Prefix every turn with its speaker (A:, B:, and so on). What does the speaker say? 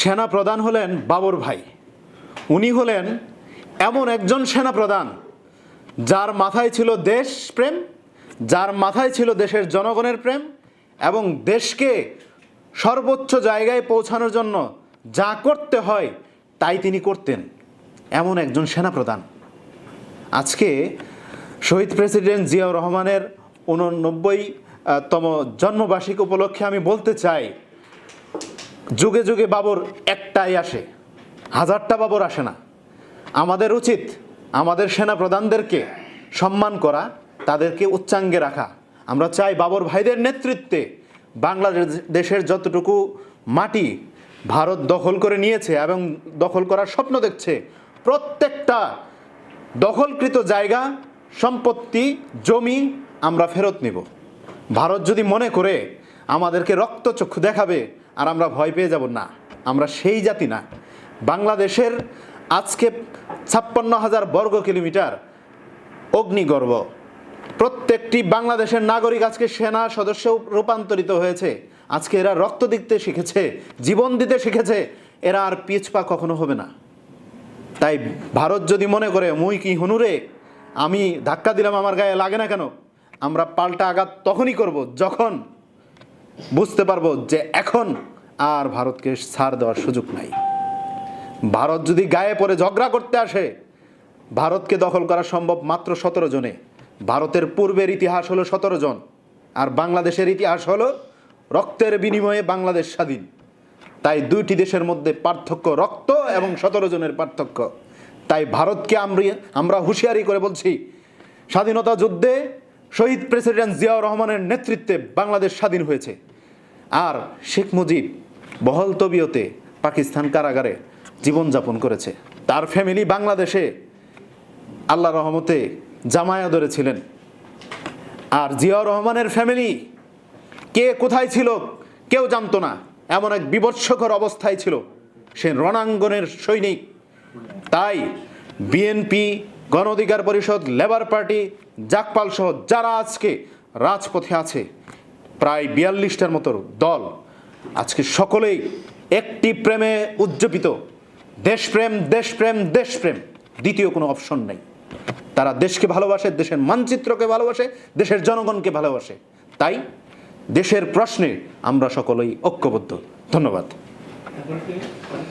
A: সেনা প্রধান হলেন বাবর ভাই। উনি হলেন এমন একজন সেনা প্রধান যার মাথায় ছিল দেশ প্রেম, যার মাথায় ছিল দেশের জনগণের প্রেম এবং দেশকে সর্বোচ্চ জায়গায় পৌঁছানোর জন্য যা করতে হয় তাই তিনি করতেন। এমন একজন সেনাপ্রধান। আজকে শহীদ প্রেসিডেন্ট জিয়াউর রহমানের উননব্বই তম জন্মবার্ষিকী উপলক্ষে আমি বলতে চাই যুগে যুগে বাবর একটাই আসে। হাজারটা বাবর আসে না। আমাদের উচিত আমাদের সেনা প্রধানদেরকে সম্মান করা, তাদেরকে উচ্চাঙ্গে রাখা। আমরা চাই বাবর ভাইদের নেতৃত্বে বাংলাদেশের যতটুকু মাটি ভারত দখল করে নিয়েছে এবং দখল করার স্বপ্ন দেখছে, প্রত্যেকটা দখলকৃত জায়গা, সম্পত্তি, জমি আমরা ফেরত নিব। ভারত যদি মনে করে আমাদেরকে রক্তচক্ষু দেখাবে আর আমরা ভয় পেয়ে যাব না। আমরা সেই জাতি না। বাংলাদেশের আজকে ছাপ্পান্ন হাজার বর্গ কিলোমিটার অগ্নিগর্ভ। প্রত্যেকটি বাংলাদেশের নাগরিক আজকে সেনা সদস্য রূপান্তরিত হয়েছে। আজকে এরা রক্ত দিতে শিখেছে, জীবন দিতে শিখেছে। এরা আর পিছপা কখনো হবে না। তাই ভারত যদি মনে করে, মুই কি হনুরে আমি ধাক্কা দিলাম, আমার গায়ে লাগে না কেন? আমরা পাল্টা আঘাত তখনই করব যখন বুঝতে পারব যে এখন আর ভারতকে ছাড় দেওয়ার সুযোগ নাই। ভারত যদি গায়ে পড়ে ঝগড়া করতে আসে, ভারতকে দখল করা সম্ভব মাত্র সতেরো জনে। ভারতের পূর্বের ইতিহাস হলো সতেরো জন, আর বাংলাদেশের ইতিহাস হলো রক্তের বিনিময়ে বাংলাদেশ স্বাধীন। তাই দুইটি দেশের মধ্যে পার্থক্য রক্ত এবং সতেরো জনের পার্থক্য। তাই ভারতকে আমরা আমরা হুঁশিয়ারি করে বলছি, স্বাধীনতা যুদ্ধে শহীদ প্রেসিডেন্ট জিয়াউর রহমানের নেতৃত্বে বাংলাদেশ স্বাধীন হয়েছে। আর শেখ মুজিব বহল তবিয়তে পাকিস্তান কারাগারে জীবনযাপন করেছে। তার ফ্যামিলি বাংলাদেশে আল্লাহ রহমতে জামায়া ধরেছিলেন। আর জিয়াউর রহমানের ফ্যামিলি কে কোথায় ছিল কেউ জানতো না। এমন এক বিভৎসকর অবস্থায় ছিল সে রণাঙ্গনের সৈনিক। তাই বিএনপি গণ অধিকার পরিষদ লেবার পার্টি জাকপাল সহ যারা আজকে রাজপথে আছে, প্রায় বিয়াল্লিশটার মতো দল আজকে সকলেই একটি প্রেমে উজ্জীবিত। দেশপ্রেম দেশপ্রেম দেশপ্রেম। দ্বিতীয় কোনো অপশন নেই। তারা দেশকে ভালোবাসে, দেশের মানচিত্রকে ভালোবাসে, দেশের জনগণকে ভালোবাসে। তাই দেশের প্রশ্নে আমরা সকলেই ঐক্যবদ্ধ। ধন্যবাদ।